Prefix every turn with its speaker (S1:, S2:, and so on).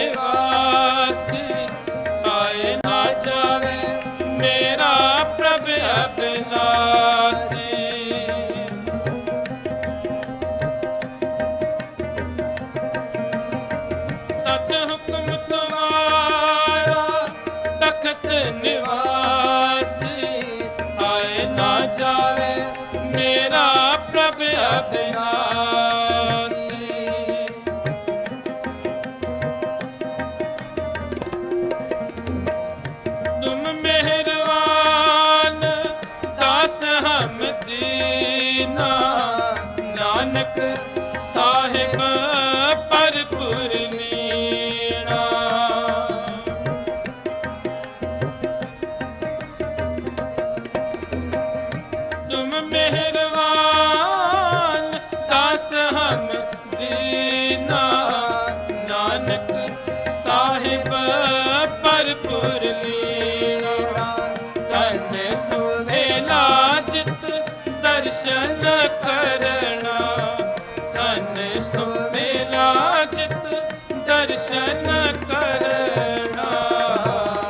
S1: ਨਿਵਾਸੀ ਆਏ ਨਾ ਜਾਵੇ ਮੇਰਾ ਪ੍ਰਭ ਅਬਿਨਾਸੀ ਸਤ ਹੁਕਮ ਤੁਮਾਰਾ ਤਖਤ ਨਿਵਾਸੀ ਆਏ ਨਾ ਜਾਵੇ ਮੇਰਾ ਪ੍ਰਭ ਅਬਿਨਾਸੀ ਤੁਮ ਮਿਹਰਬਾਨ। ਦਾਸ ਹਮ ਦੀਨਾ ਨਾਨਕ ਸਾਹਿਬ ਪਰਪੁਰ ਲੀਣਾ ਤੁਮ ਮਿਹਰਬਾਨ। ਦਾਸ ਹਮ ਦੀਨਾ ਨਾਨਕ ਸਾਹਿਬ ਪਰਪੁਰ ਲੀਣਾ ਸੁਵੇਲਾ ਜਿਤ ਦਰਸ਼ਨ ਕਰਨਾ। ਤਨ ਸੁਵੇਲਾ ਜਿਤ ਦਰਸ਼ਨ